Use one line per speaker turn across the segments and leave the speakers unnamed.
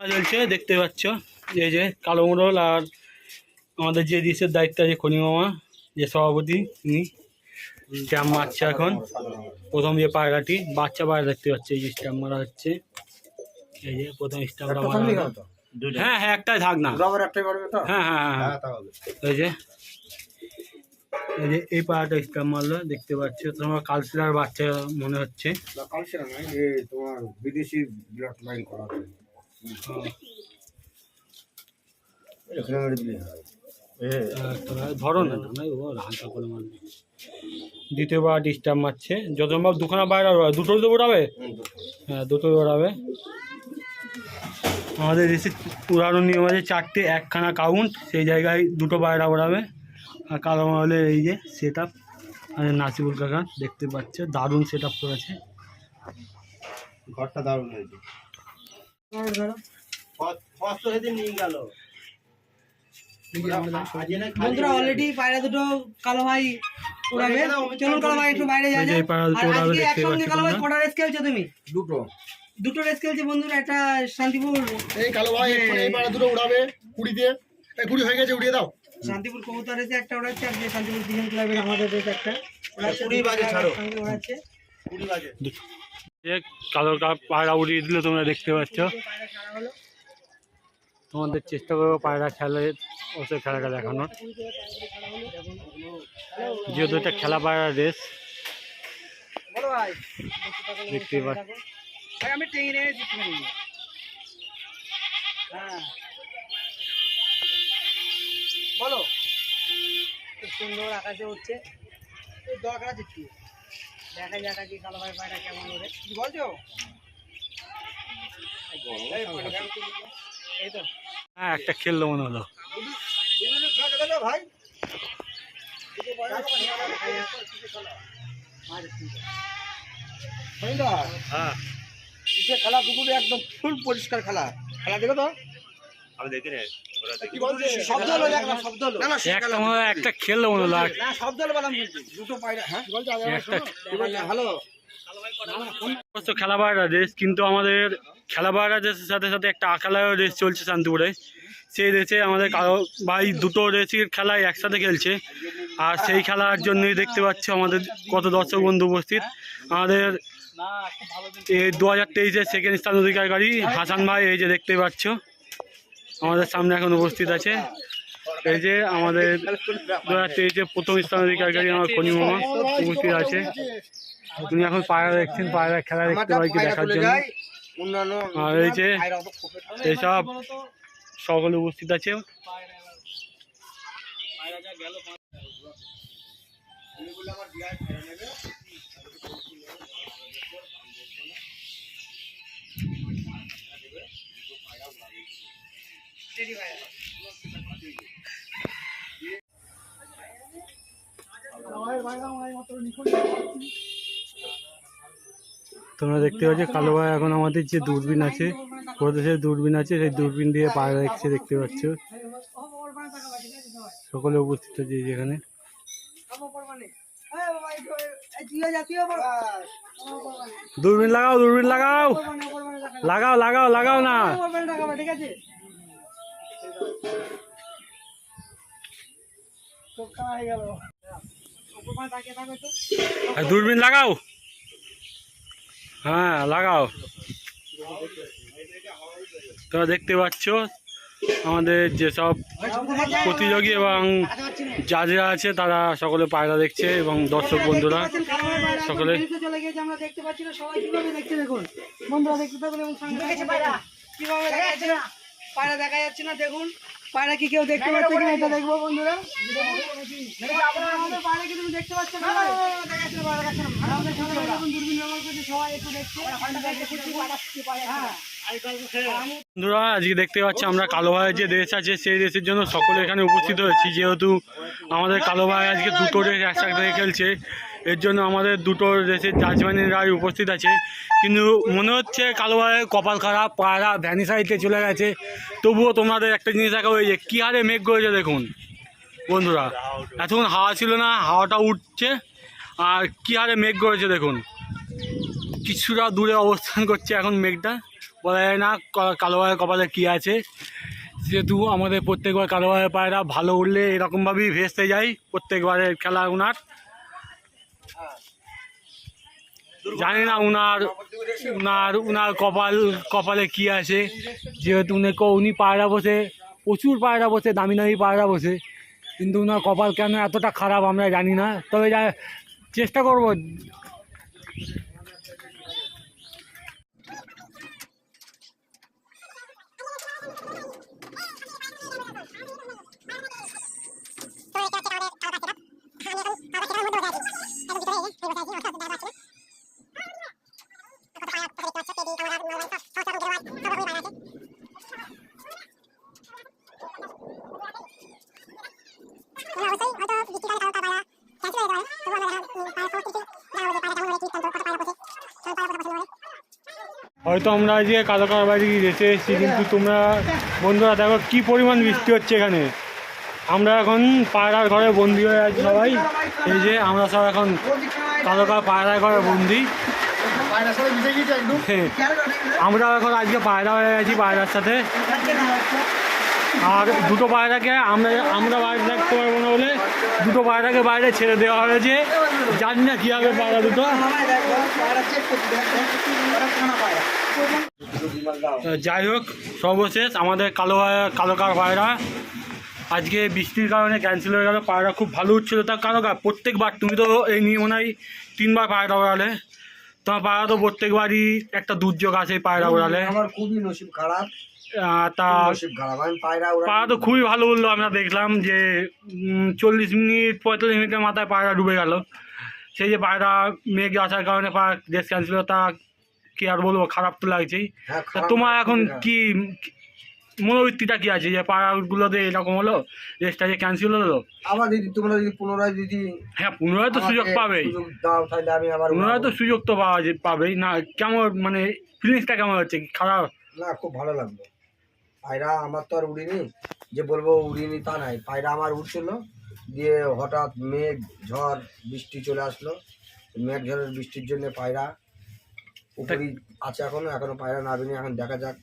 চলছে দেখতে পাচ্ছ। এই যে কালো মোড়ল আর আমাদের যে ডিসের দায়িত্ব আছে খনি মামা যে সভাপতি তিনি। স্ট্যাম্প মারছে এখন। প্রথম যে পায়রাটি বাচ্চা পায়রা দেখতে পাচ্ছে এই যে স্ট্যাম্প মারা হচ্ছে। এই যে প্রথম স্ট্যাম্পটা মারা হ্যাঁ হ্যাঁ একটাই থাক না। হ্যাঁ হ্যাঁ হ্যাঁ
হ্যাঁ। তাহলে
এই যে এই যে এই পাড়াটা স্ট্যাম্প মারলো দেখতে পাচ্ছ। তোমার কালসিলার বাচ্চা মনে হচ্ছে।
নয় তোমার বিদেশি ব্লাড লাইন করা
ধরো না না হালকা করে মারবে। দ্বিতীয়বার ডিস্টার্ব মারছে। যতবার দুখানা বাইরে ওড়াবে দুটোই তো ওড়াবে? হ্যাঁ দুটোই ওড়াবে। আমাদের দেশে উড়ানোর নিয়ম আছে চারটে একখানা কাউন্ট সেই জায়গায় দুটো বাইরা ওড়াবে। আর কালো হলে এই যে সেট আপ নাসিবুল কাকা দেখতে পাচ্ছে দারুণ সেট আপ করেছে।
ঘরটা দারুণ হয়েছে কষ্ট সেদিন নিয়ে গেল
বন্ধুরা অলরেডি পায়রা দুটো কালো ভাই উড়াবে। চলুন কালো ভাই একটু বাইরে
এই
যাই
যে এই পায়রা দুটো উড়াবে দেখতে
একসঙ্গে কালো ভাই কটা রেস খেলছো তুমি?
দুটো।
দুটো রেস খেলছে বন্ধুরা একটা শান্তিপুর
এই কালো ভাই এই পাড়া দুটো উড়াবে কুড়ি দিয়ে। এই কুড়ি হয়ে গেছে উড়িয়ে দাও।
শান্তিপুর কবুতর রেসে একটা উড়াচ্ছে আর শান্তিপুর কিষেন ক্লাবের আমাদের রেস একটা।
কুড়ি বাজে ছাড়ো।
উড়াচ্ছে।
কুড়ি বাজে।
যে কালো পায়রা উড়িয়ে দিলে, তোমরা দেখতে পাচ্ছ। তোমাদের চেষ্টা করব পায়রা খেলে ওসে খেলাটা দেখানোর। যেহেতু এটা খেলা পায়রা রেস। দেখতে পাচ্ছ।
হ্যাঁ। বলো। সুন্দর আকাশে উঠছে দরকার দেখা যাক কি কালো ভাই পায়রা কেমন ওরে কি বলছো? এই তো।
হ্যাঁ একটা খেললো মনে হলো।
ভাই
হ্যাঁ।
খেলা পুকুরে একদম ফুল পরিষ্কার খেলা। খেলা দেখো তো হলো দেখ না
একটা মনে হয় একটা খেললো মনে হলো
হ্যাঁ
কি বলছে?
একটা
হ্যালো।
অবশ্য খেলা পায়রা রেস কিন্তু আমাদের খেলা পায়রা রেসের সাথে সাথে একটা আখালায় রেস চলছে শান্তিপুরে। সেই রেসে আমাদের কারও ভাই দুটো রেসের খেলায় একসাথে খেলছে। আর সেই খেলার জন্যই দেখতে পাচ্ছ আমাদের কত দর্শক বন্ধু উপস্থিত। আমাদের এই দু হাজার তেইশের সেকেন্ড স্থান অধিকারী হাসান ভাই এই যে দেখতে পাচ্ছ। আমাদের সামনে এখন উপস্থিত আছে। এই যে আমাদের দু হাজার তেইশে প্রথম স্থান অধিকারী আমার খনি মামা উপস্থিত আছে। তুমি এখন পায়রা দেখছেন পায়রা খেলা দেখতে পাই দেখার জন্য। আর এই যে এইসব সকলে উপস্থিত আছে। তোমরা দেখতে পাচ্ছ কালো ভাই এখন আমাদের যে দূরবীন আছে প্রদেশের দূরবীন আছে সেই দূরবীন দিয়ে পায়রা দেখছে দেখতে পাচ্ছ। সকলে উপস্থিত আছে যেখানে। দূরবীন লাগাও দূরবীন লাগাও। লাগাও লাগাও লাগাও না।
ঠিক আছে।
দূরবীন লাগাও। হ্যাঁ লাগাও। তোরা দেখতে পাচ্ছ, আমাদের যেসব প্রতিযোগী এবং যারা আছে তারা সকলে পায়রা দেখছে এবং দর্শক বন্ধুরা সকলে-
দেখতে পাচ্ছি সবাই দেখুন। বন্ধুরা দেখতে এবং পায়রা দেখা যাচ্ছে না দেখুন। পায়রা কি কেউ দেখতে পাচ্ছে কিনা এটা দেখব বন্ধুরা। পায়রা কি তুমি দেখতে পাচ্ছ না? হ্যাঁ
আজকে দেখতে পাচ্ছি আমরা কালো ভাইয়ের যে রেস আছে সেই রেসের জন্য সকলে এখানে উপস্থিত হয়েছি। যেহেতু আমাদের কালো ভাই আজকে দুটো রেস একসাথে খেলছে। এর জন্য আমাদের দুটো রেসের জাজম্যানের রায় উপস্থিত আছে। কিন্তু মনে হচ্ছে কালো ভাইয়ের কপাল খারাপ পায়রা ভ্যানিসাইতে চলে গেছে। তবুও তোমাদের একটা জিনিস দেখা হয়েছে কী হারে মেঘ করেছে দেখুন। বন্ধুরা, এতক্ষণ হাওয়া ছিল না, হাওয়াটা উঠছে, আর কী হারে মেঘ করেছে দেখুন। কিছুটা দূরে অবস্থান করছে এখন মেঘটা। বলা যায় না, ক- কালো ভাইয়ের কপালে কী আছে। যেহেতু আমাদের প্রত্যেকবার কালো ভাইয়ের পায়রা ভালো উঠলে এরকমভাবেই ভেসতে যায়, প্রত্যেকবারের খেলা উনার। জানি না উনার উনার উনার কপাল, কপালে কি আছে। যেহেতু উনি উনি পায়রা বসে, প্রচুর পায়রা বসে, দামি দামি পায়রা বসে। কিন্তু উনার কপাল কেন এতটা খারাপ আমরা জানি না। তবে চেষ্টা করব। হয়তো আমরা আজকে কালোকার বাড়ি যেতে এসেছি কিন্তু তোমরা বন্ধুরা দেখো কি পরিমাণ বৃষ্টি হচ্ছে এখানে। আমরা এখন পায়রার ঘরে বন্দি হয়ে আছি সবাই। এই যে আমরা সব এখন কালোকার পায়রার ঘরে বন্দি। হ্যাঁ, আমরা এখন আজকে পায়রা হয়ে গেছি পায়রার সাথে। আর দুটো পায়রাকে আমরা আমরা বাইরে থাকতে পারব না বলে দুটো পায়রাকে বাইরে ছেড়ে দেওয়া হয়েছে। জানি না কী হবে পায়রা দুটো। যাই হোক, সর্বশেষ আমাদের কালো কালোকার পায়রা আজকে বৃষ্টির কারণে ক্যান্সেল হয়ে গেল। পায়রা খুব ভালো উঠছিল। তার কালোকার প্রত্যেকবার তুমি তো এই নিয়ে মনে হয় তিনবার পায়রা ওড়ালে তোমার পায়রা তো প্রত্যেকবারই একটা দুর্যোগ আছে পায়রা ওড়ালে
আমার খুবই নসিব খারাপ।
তা
পায়রা
তো খুবই ভালো উঠল আমরা দেখলাম যে চল্লিশ মিনিট পঁয়তাল্লিশ মিনিটের মাথায় পায়রা ডুবে গেল। সেই যে পায়রা মেঘ আসার কারণে পায়রা দেশ ক্যান্সেল হলো তা কি আর বলব খারাপ তো লাগছেই।
হ্যাঁ,
তা তোমার এখন কি মনোবৃত্তিটা কি আছে যে পাড়াগুলোতে এরকম হলো রেসটা যে ক্যান্সেল হলো?
আবার দিদি তোমরা যদি পুনরায় যদি
হ্যাঁ পুনরায় তো সুযোগ পাবেই।
দাও তাহলে আমি আবার
পুনরায় তো সুযোগ তো পাওয়া যে- পাবেই। না কেমন মানে ফিলিংসটা কেমন হচ্ছে? খারাপ?
না খুব ভালো লাগল। পায়রা আমার তো আর উড়িনি, যে বলব উড়িনি তা নাই। পায়রা আমার উঠছিল দিয়ে হঠাৎ মেঘ, ঝড়, বৃষ্টি চলে আসলো। মেঘ, ঝড়ের বৃষ্টির জন্য পায়রা উপরই আছে এখনও এখনও পায়রা নাবিনি এখন দেখা যাক।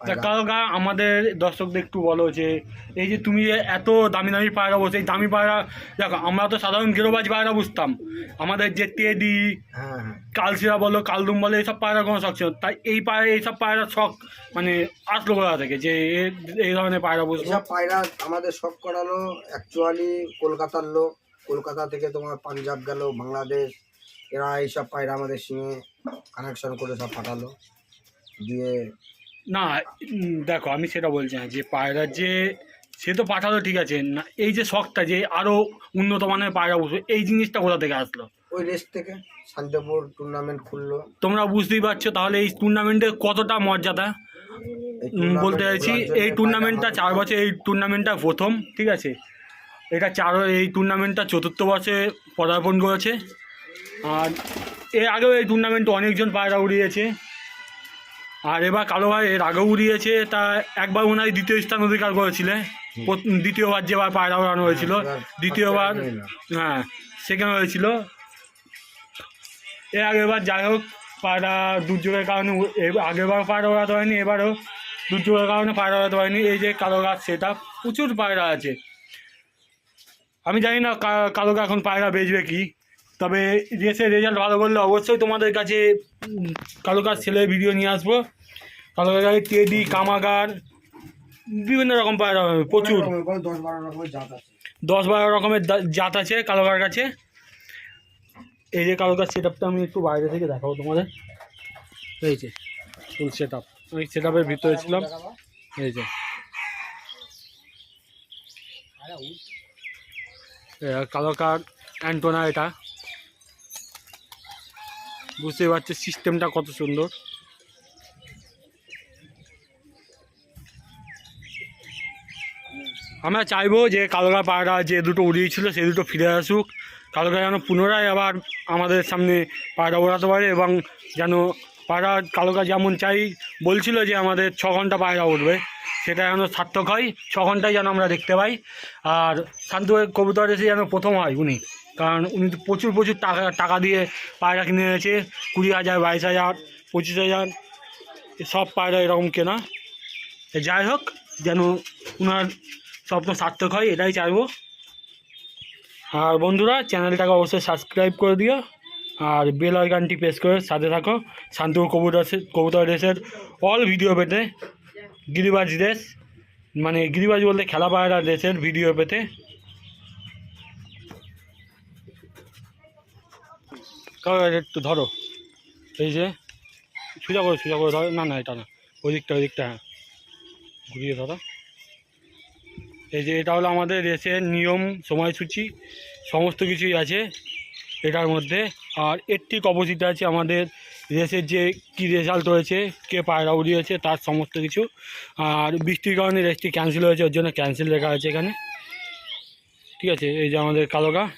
কালকা আমাদের দর্শকদের একটু বলো যে এই যে তুমি এত দামি দামি পায়রা বসে এই দামি পায়রা দেখো আমরা তো সাধারণ গেরোবাজ পায়রা বুঝতাম। আমাদের যে তেদি
হ্যাঁ হ্যাঁ।
কালসিরা বলো কালদুম বলো এইসব পায়রা কোনো শখ ছিল তাই এই পায়রা এইসব পায়রা শখ মানে আসলো কোথা থেকে যে এই ধরনের পায়রা বসবো
এসব পায়রা আমাদের শখ করালো অ্যাকচুয়ালি কলকাতার লোক। কলকাতা থেকে তোমার পাঞ্জাব গেল বাংলাদেশ। এরা এইসব পায়রা আমাদের সঙ্গে কানেকশন করে সব পাঠালো। দিয়ে
না দেখো আমি সেটা বলছি না যে পায়রার যে সে তো পাঠালো ঠিক আছে না এই যে শখটা যে আরও উন্নত মানের পায়রা বসবে এই জিনিসটা কোথা থেকে আসলো?
ওই রেস থেকে শান্তিপুর টুর্নামেন্ট খুললো।
তোমরা বুঝতেই পারছ তাহলে এই টুর্নামেন্টের কতটা মর্যাদা? বলতে চাইছি এই টুর্নামেন্টটা চার বছর এই টুর্নামেন্টটা প্রথম ঠিক আছে? এটা চার এই টুর্নামেন্টটা চতুর্থ বর্ষে পদার্পণ করেছে। আর এর আগেও এই টুর্নামেন্টে অনেকজন পায়রা উড়িয়েছে। আর এবার কালো ভাই এর আগেও উড়িয়েছে তা একবার ওনার দ্বিতীয় স্থান অধিকার করেছিলে। প্রথ- দ্বিতীয়বার যেবার পায়রা ওড়ানো হয়েছিল। দ্বিতীয়বার
first time নিলাম।
হ্যাঁ সেখানে হয়েছিল। এর আগেবার যাই হোক পায়রা দুর্যোগের কারণে এ- আগেরবার পায়রা ওড়াতে হয়নি এবারও দুর্যোগের কারণে পায়রা ওড়াতে হয়নি। এই যে কালো গাছ সেটা প্রচুর পায়রা আছে। আমি জানি না কালো এখন পায়রা বেচবে কি। তবে রেসের রেজাল্ট ভালো করলে অবশ্যই তোমাদের কাছে কালো গাছ ছেলের ভিডিও নিয়ে আসব। কালো গাছ টেডি কামাগার বিভিন্ন রকম প্রচুর।
দশ বারো রকমের জাত আছে।
কালোকার কাছে। এই যে কালোকার সেট আপটা আমি একটু বাইরে থেকে দেখাবো তোমাদের। এই যে ফুল সেট আপ আমি সেট আপের ভিতরে ছিলাম। এই যে। কালোকার অ্যান্টোনা এটা। বুঝতেই পারছ সিস্টেমটা কত সুন্দর। আমরা চাইব যে কালোগা পায়রা যে দুটো উড়িয়েছিল সেই দুটো ফিরে আসুক। কালোগা যেন পুনরায় আবার আমাদের সামনে পায়রা ওড়াতে পারে এবং যেন পায়রা কালোগা যেমন চাই, বলছিল যে আমাদের ছ ঘণ্টা পায়রা উঠবে। সেটা যেন সার্থক হয়, ছ ঘন্টায় যেন আমরা দেখতে পাই। আর শান্ত কবুতর এসে যেন প্রথম হয়, উনি। কারণ উনি তো প্রচুর প্রচুর টাকা টাকা দিয়ে পায়রা কিনে এনেছে, কুড়ি হাজার, বাইশ হাজার, পঁচিশ হাজার সব পায়রা এরকম কেনা। যাই হোক, যেন ওনার স্বপ্ন সার্থক হয়, এটাই চাইব। আর বন্ধুরা, চ্যানেলটাকে অবশ্যই সাবস্ক্রাইব করে দিও, আর বেল আইকনটি প্রেস করে সাথে থাকো। শান্তিপুর কবুতর কবুতর রেসের অল ভিডিও পেতে। গিরিবাজ রেস মানে গিরিবাজ বলতে খেলা পায়রা রেসের ভিডিও পেতে। একটু ধরো। এই যে, সোজা করে সোজা করে ধরো। না না, এটা না। ওই দিকটা ওই দিকটা হ্যাঁ। ঘুরিয়ে ধরো। এই যে, এটা হলো আমাদের রেসের নিয়ম, সময়সূচি, সমস্ত কিছুই আছে এটার মধ্যে। আর এর ঠিক অপোজিটে আছে আমাদের রেসের যে কী রেজাল্ট হয়েছে, কে পায়রা উড়িয়েছে তার সমস্ত কিছু। আর বৃষ্টির কারণে রেসটি ক্যান্সেল হয়েছে, ওর জন্য ক্যান্সেল লেখা আছে এখানে। ঠিক আছে, এই যে আমাদের কালোকা